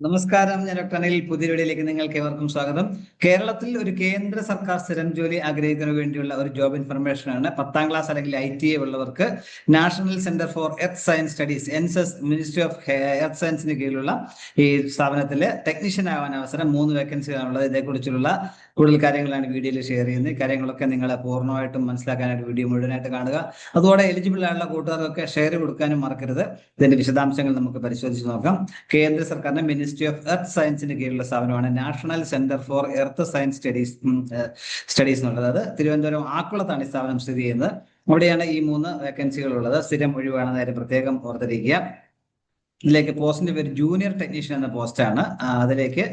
നമസ്കാരം. ഞാൻ ഡോക്ടർ അനിൽ പുതിയ വീഡിയോയിലേക്ക് നിങ്ങൾക്ക് ഏവർക്കും സ്വാഗതം. കേരളത്തിൽ ഒരു കേന്ദ്ര സർക്കാർ സ്ഥിരം ജോലി ആഗ്രഹിക്കുന്നതിന് വേണ്ടിയുള്ള ഒരു ജോബ് ഇൻഫർമേഷൻ ആണ്. പത്താം ക്ലാസ് അല്ലെങ്കിൽ ഐ ടി എ ഉള്ളവർക്ക് national centre for earth science studies NCESS ministry of earth സയൻസിന് കീഴിലുള്ള ഈ സ്ഥാപനത്തിൽ ടെക്നീഷ്യൻ ആവാൻ അവസരം മൂന്ന് വേക്കൻസികളാണുള്ളത് ഇതേക്കുറിച്ചുള്ള കൂടുതൽ കാര്യങ്ങളാണ് വീഡിയോയിൽ ഷെയർ ചെയ്യുന്നത്. കാര്യങ്ങളൊക്കെ നിങ്ങൾ പൂർണമായിട്ടും മനസ്സിലാക്കാനായിട്ട് വീഡിയോ മുഴുവനായിട്ട് കാണുക. അതുപോലെ എലിജിബിൾ ആയിട്ടുള്ള കൂട്ടുകാർക്കൊക്കെ ഷെയർ കൊടുക്കാനും മറക്കരുത്. ഇതിന്റെ വിശദാംശങ്ങൾ നമുക്ക് പരിശോധിച്ച് നോക്കാം. കേന്ദ്ര സർക്കാരിന്റെ മിനിസ്ട്രി ഓഫ് എർത്ത് സയൻസിന് കീഴിലുള്ള സ്ഥാപനമാണ് national centre for earth science studies studies എന്നുള്ളത് അത് തിരുവനന്തപുരം ആക്കുളത്താണ് ഈ സ്ഥാപനം സ്ഥിതി ചെയ്യുന്നത്. അവിടെയാണ് ഈ മൂന്ന് വേക്കൻസികൾ ഉള്ളത്. സ്ഥിരം ഒഴിവാണ്. നേരെ പ്രത്യേകം ഓർത്തിരിക്കുക. ഇതിലേക്ക് പോസ്റ്റിന്റെ പേര് ജൂനിയർ ടെക്നീഷ്യൻ എന്ന പോസ്റ്റാണ്. അതിലേക്ക്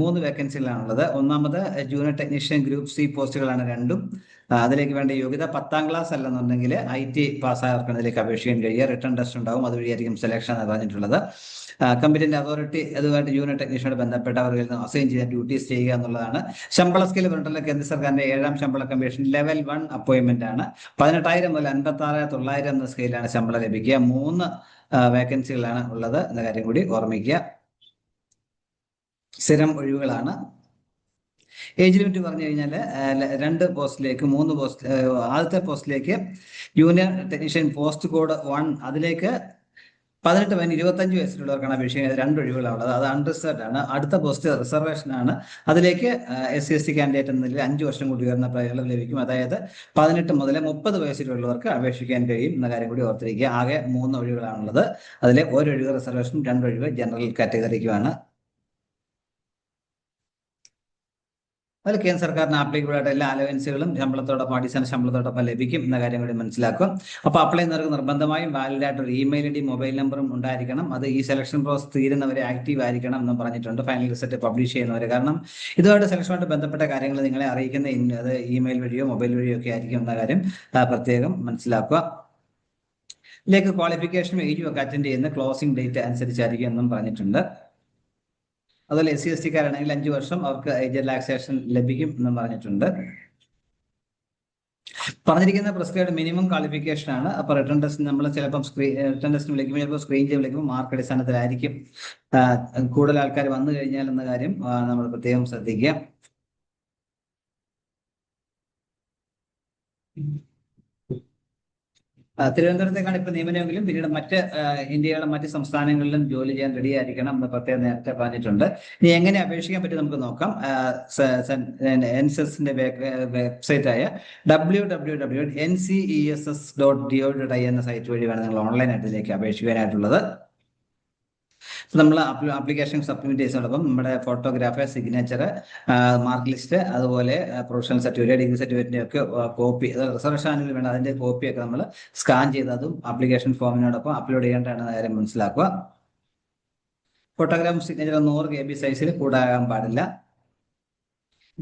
മൂന്ന് വേക്കൻസികളാണുള്ളത് ഒന്നാമത് ജൂനിയർ ടെക്നീഷ്യൻ ഗ്രൂപ്പ് സി പോസ്റ്റുകളാണ് രണ്ടും. അതിലേക്ക് വേണ്ട യോഗ്യത പത്താം ക്ലാസ് അല്ലെന്നുണ്ടെങ്കിൽ ഐ ടി പാസ്സായവർക്കാണ് ഇതിലേക്ക് അപേക്ഷിക്കാൻ കഴിയുക. റിട്ടേൺ ടെസ്റ്റ് ഉണ്ടാവും. അതുവഴിയായിരിക്കും സെലക്ഷൻ പറഞ്ഞിട്ടുള്ളത്. കമ്പനിന്റെ അതോറിറ്റി അതുമായിട്ട് യൂണിയൻ ടെക്നീഷ്യനോട് ബന്ധപ്പെട്ട് അവരിൽ നിന്ന് അസൈൻ ചെയ്യാൻ ഡ്യൂട്ടീസ് ചെയ്യുക എന്നുള്ളതാണ്. ശമ്പള സ്കിൽ പറഞ്ഞിട്ടുള്ള കേന്ദ്ര സർക്കാരിന്റെ ഏഴാം ശമ്പള കമ്മീഷൻ ലെവൽ വൺ അപ്പോയിന്റ്മെന്റ് ആണ്. പതിനെട്ടായിരം മുതൽ അൻപത്തി ആറ് തൊള്ളായിരം എന്ന സ്കെയിലാണ് ശമ്പളം ലഭിക്കുക. മൂന്ന് വേക്കൻസികളാണ് ഉള്ളത് എന്ന കാര്യം കൂടി ഓർമ്മിക്കുക. സ്ഥിരം ഒഴിവുകളാണ്. ഏജ് ലിമിറ്റ് പറഞ്ഞു കഴിഞ്ഞാൽ രണ്ട് പോസ്റ്റിലേക്ക് മൂന്ന് പോസ്റ്റ് ആദ്യത്തെ പോസ്റ്റിലേക്ക് junior technician post code one അതിലേക്ക് പതിനെട്ട് പതിന് ഇരുപത്തഞ്ച് വയസ്സിലുള്ളവർക്കാണ് അപേക്ഷിക്കുന്നത് രണ്ട് ഒഴിവുകളുള്ളത് അത് അൺറിസർവ്ഡ് ആണ്. അടുത്ത പോസ്റ്റ് റിസർവേഷൻ ആണ്. അതിലേക്ക് S C S T candidate എന്ന നിലയിൽ അഞ്ച് വർഷം കൂടി ഉയർന്ന പ്രയോജനം ലഭിക്കും. അതായത് പതിനെട്ട് മുതൽ മുപ്പത് വയസ്സിലുള്ളവർക്ക് അപേക്ഷിക്കാൻ കഴിയും എന്ന കാര്യം കൂടി ഓർത്തിരിക്കുക. ആകെ മൂന്ന് ഒഴിവുകളാണുള്ളത്. അതിലെ ഒരു ഒഴിവ് റിസർവേഷൻ രണ്ട് ഒഴിവ് ജനറൽ കാറ്റഗറിക്കുമാണ് അതിൽ കേന്ദ്ര സർക്കാരിന് ആപ്ലിക്കബിൾ ആയിട്ട് എല്ലാ അലവൻസുകളും ശമ്പളത്തോടൊപ്പം അടിസ്ഥാന ശമ്പളത്തോടൊപ്പം ലഭിക്കും എന്ന കാര്യം കൂടി മനസ്സിലാക്കും അപ്പോൾ അപ്ലൈ ചെയ്യുന്നവർക്ക് നിർബന്ധമായും വാലിഡ് ആയിട്ട് ഒരു ഇമെയിൽ ഐ ഡി മൊബൈൽ നമ്പറും ഉണ്ടായിരിക്കണം. അത് ഈ സെലക്ഷൻ പ്രോസസ് തീരുന്നവരെ ആക്റ്റീവ് ആയിരിക്കണം എന്ന് പറഞ്ഞിട്ടുണ്ട്. ഫൈനൽ റിസൾട്ട് പബ്ലിഷ് ചെയ്യുന്നവരെ. കാരണം ഇതുമായിട്ട് സെലക്ഷനുമായിട്ട് ബന്ധപ്പെട്ട കാര്യങ്ങൾ നിങ്ങളെ അറിയിക്കുന്ന അത് ഇമെയിൽ വഴിയോ മൊബൈൽ വഴിയോ ഒക്കെ ആയിരിക്കും എന്ന കാര്യം പ്രത്യേകം മനസ്സിലാക്കുക. ഇതിലേക്ക് ക്വാളിഫിക്കേഷനും ഏജും ഒക്കെ അറ്റൻഡ് ചെയ്യുന്ന ക്ലോസിംഗ് ഡേറ്റ് അനുസരിച്ചായിരിക്കും എന്നും പറഞ്ഞിട്ടുണ്ട്. അതുപോലെ എസ് സി എസ് ടിക്കാരാണെങ്കിൽ അഞ്ചു വർഷം അവർക്ക് ഏജ് റിലാക്സേഷൻ ലഭിക്കും എന്ന് പറഞ്ഞിട്ടുണ്ട്. പറഞ്ഞിരിക്കുന്ന പ്രസ്ക്രൈഡ് മിനിമം ക്വാളിഫിക്കേഷൻ ആണ്. അപ്പൊ റിട്ടേൺ ടെസ്റ്റ് നമ്മൾ ചിലപ്പോൾ സ്ക്രീൻ റിട്ടേൺ ടെസ്റ്റ് വിളിക്കുമ്പോൾ ചിലപ്പോൾ സ്ക്രീൻ ചെയ്ത് വിളിക്കുമ്പോൾ മാർക്ക് അടിസ്ഥാനത്തിലായിരിക്കും. കൂടുതൽ ആൾക്കാർ വന്നു കഴിഞ്ഞാൽ എന്ന കാര്യം നമ്മൾ പ്രത്യേകം ശ്രദ്ധിക്കുക. തിരുവനന്തപുരത്തേക്കാണ് ഇപ്പൊ നിയമനമെങ്കിലും പിന്നീട് മറ്റ് ഇന്ത്യയിലെ മറ്റ് സംസ്ഥാനങ്ങളിലും ജോലി ചെയ്യാൻ റെഡി ആയിരിക്കണം എന്ന് പ്രത്യേകം നേരത്തെ പറഞ്ഞിട്ടുണ്ട്. ഇനി എങ്ങനെ അപേക്ഷിക്കാൻ പറ്റും നമുക്ക് നോക്കാം. എൻസെസിന്റെ വെബ്സൈറ്റ് ആയ W W W N C E S S dot D O dot I എന്ന സൈറ്റ് വഴി വേണം നിങ്ങൾ ഓൺലൈൻ ആയിട്ട് ഇതിലേക്ക് അപേക്ഷിക്കാനായിട്ടുള്ളത് നമ്മൾ ആപ്ലിക്കേഷൻ സബ്മിറ്റ് ചെയ്യുന്നതോടൊപ്പം നമ്മുടെ ഫോട്ടോഗ്രാഫ് സിഗ്നേച്ചർ മാർക്ക് ലിസ്റ്റ് അതുപോലെ പ്രൊഫഷണൽ സർട്ടിഫിക്കറ്റ് ഡിഗ്രി സർട്ടിഫിക്കറ്റിന്റെ ഒക്കെ കോപ്പി റിസർവേഷൻ ആണെങ്കിൽ വേണ്ട അതിന്റെ കോപ്പിയൊക്കെ നമ്മൾ സ്കാൻ ചെയ്ത് അതും ആപ്ലിക്കേഷൻ ഫോമിനോടൊപ്പം അപ്ലോഡ് ചെയ്യേണ്ടതാണ് കാര്യം മനസ്സിലാക്കുക. ഫോട്ടോഗ്രാഫ് സിഗ്നേച്ചർ നൂറ് കെ ബി സൈസിൽ കൂടാകാൻ പാടില്ല.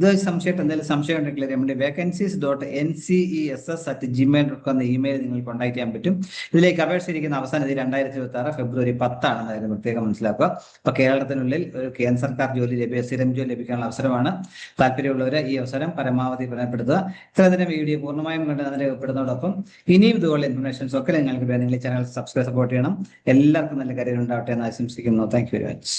ഇത് സംശയമായിട്ട് എന്തെങ്കിലും സംശയം ഉണ്ടെങ്കിൽ നമ്മുടെ vacancies dot N C E S S at Gmail dot com എന്ന ഇമെയിൽ നിങ്ങൾ കോൺടാക്ട് ചെയ്യാൻ പറ്റും. ഇതിലേക്ക് അപേക്ഷിച്ചിരിക്കുന്ന അവസാനം ഇത് രണ്ടായിരത്തി ഇരുപത്തി ആറ് ഫെബ്രുവരി പത്താണെന്ന് കാര്യം പ്രത്യേകം മനസ്സിലാക്കുക. അപ്പൊ കേരളത്തിനുള്ളിൽ ഒരു കേന്ദ്ര സർക്കാർ ജോലി ലഭ്യ സ്ഥിരം ജോലി ലഭിക്കാനുള്ള അവസരമാണ് താല്പര്യമുള്ളവർ ഈ അവസരം പരമാവധി പ്രയോജനപ്പെടുത്തുക. ഇത്തരത്തിലും വീഡിയോ പൂർണമായും കണ്ട് അതിന് രേഖപ്പെടുന്നതോടൊപ്പം ഇനിയും ഇതുപോലെ ഇൻഫർമേഷൻസ് ഒക്കെ നിങ്ങൾക്ക് നിങ്ങൾ ചാനൽ സബ്സ്ക്രൈബ് സപ്പോർട്ട് ചെയ്യണം. എല്ലാവർക്കും നല്ല കരിയർ ഉണ്ടാവട്ടെ എന്ന് ആശംസിക്കുന്നു. Thank you very much